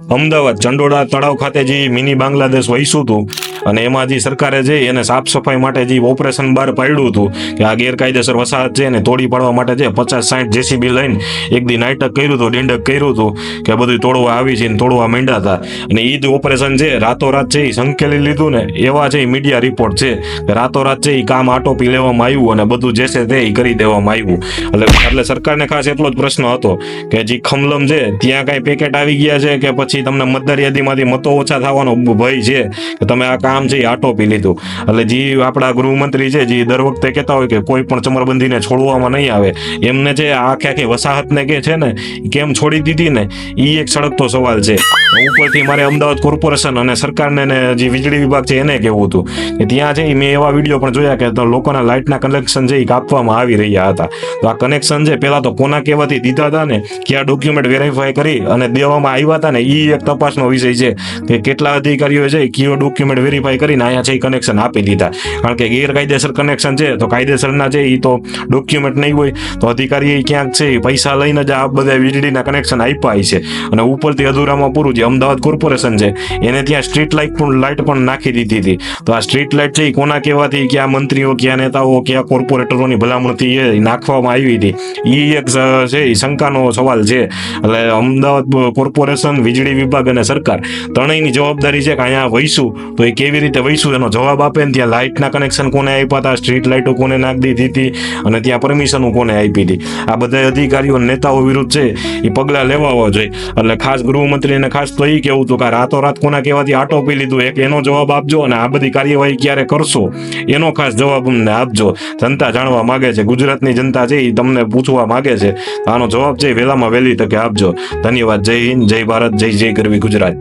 અમદાવાદ ચંડોળા તળાવ ખાતે જે મિની બાંગ્લાદેશ વહીશું હતું અને એમાં જે સરકારે જે એને સાફ સફાઈ માટે જે ઓપરેશન બહાર પાડ્યું હતું કે આ ગેરકાયદેસર વસાહત છે એને તોડી પાડવા માટે છે પચાસ સાઠ જેસીબી લઈને એક દી નાટક કર્યું હતું ડિંડક કર્યું હતું કે બધું તોડવા આવી છે ને તોડવા માંડ્યા હતા. અને એ જ ઓપરેશન છે, રાતોરાત છે એ સંકેલી લીધું ને એવા છે મીડિયા રિપોર્ટ છે કે રાતોરાત છે એ કામ આટોપી લેવામાં આવ્યું અને બધું જે છે તે કરી દેવામાં આવ્યું. એટલે એટલે સરકારને ખાસ એટલો જ પ્રશ્ન હતો કે જે ખમલમ છે, ત્યાં કાંઈ પેકેટ આવી ગયા છે કે પછી તમને મતદાર યાદીમાંથી મતો ઓછા થવાનો ભય છે કે તમે આ કામ છે એ આટોપી લીધું. એટલે જે આપણા ગૃહમંત્રી છે, જે દર વખતે કહેતા હોય કે કોઈ પણ ચમરબંધીને છોડવામાં નહીં આવે, એમને જે આખે આખી વસાહતને કે છે ને કેમ છોડી દીધી ને એ એક સળગતો સવાલ છે. ઉપરથી મારે અમદાવાદ કોર્પોરેશન અને સરકારને જે વીજળી વિભાગ છે, એને કહેવું હતું કે ત્યાં છે મેં એવા વીડિયો પણ જોયા કે લોકોના લાઇટના કનેક્શન છે એ કાપવામાં આવી રહ્યા હતા. તો આ કનેક્શન છે, પહેલાં તો કોના કહેવાથી દીધા હતા ને, કયા ડોક્યુમેન્ટ વેરીફાઈ કરી અને દેવામાં આવ્યા હતા ને એ એક તપાસનો વિષય છે કે કેટલા અધિકારીઓ છે કયો ડોક્યુમેન્ટ વેરીફાઈ કરીને અહીંયા છે કનેક્શન આપી દીધા. કારણ કે ગેરકાયદેસર કનેક્શન છે તો કાયદેસરના છે એ તો ડોક્યુમેન્ટ નહીં હોય તો અધિકારી ક્યાંક છે એ પૈસા લઈને જ આ બધા વીજળીના કનેક્શન આપ્યા છે. અને ઉપરથી અધૂરામાં પૂરું જે અમદાવાદ કોર્પોરેશન છે એને ત્યાં સ્ટ્રીટ લાઇટ પણ લાઇટ પણ નાખી દીધી હતી. તો આ સ્ટ્રીટ લાઇટ છે એ કોના કહેવાથી? ક્યાં મંત્રીઓ કયા નેતાઓ ક્યાં કોર્પોરેટરોની ભલામણથી એ નાખવામાં આવી હતી. એ એક છે એ શંકાનો સવાલ છે. એટલે અમદાવાદ કોર્પોરેશન વીજળી વિભાગ અને સરકાર. ત્રણેયની જવાબદારી છે કે અહીંયા વહીશું. તો એ કેવી રીતે વહીશું? એનો જવાબ આપે ને ત્યાં લાઇટના કનેક્શન કોને આપ્યા હતા? સ્ટ્રીટ લાઇટો કોને નાખી દીધી હતી? અને ત્યાં પરમિશનો કોને આપી હતી? આ બધા અધિકારીઓ નેતાઓ વિરુદ્ધ છે. એ પગલાં લેવા જોઈએ. એટલે ખાસ ગૃહમંત્રીને ખાસ તો એ કેવું હતું કે રાતોરાત કોના કહેવાથી આટોપી લીધું? એક એનો જવાબ આપજો અને આ બધી કાર્યવાહી ક્યારે કરશો? એનો ખાસ જવાબ અમને આપજો. જનતા જાણવા માગે છે. ગુજરાતની જનતા છે એ તમને પૂછવા માગે છે. આનો જવાબ છે વહેલામાં વહેલી તકે આપજો. ધન્યવાદ. જય હિન્દ, જય ભારત, જય જય ગરવી ગુજરાત.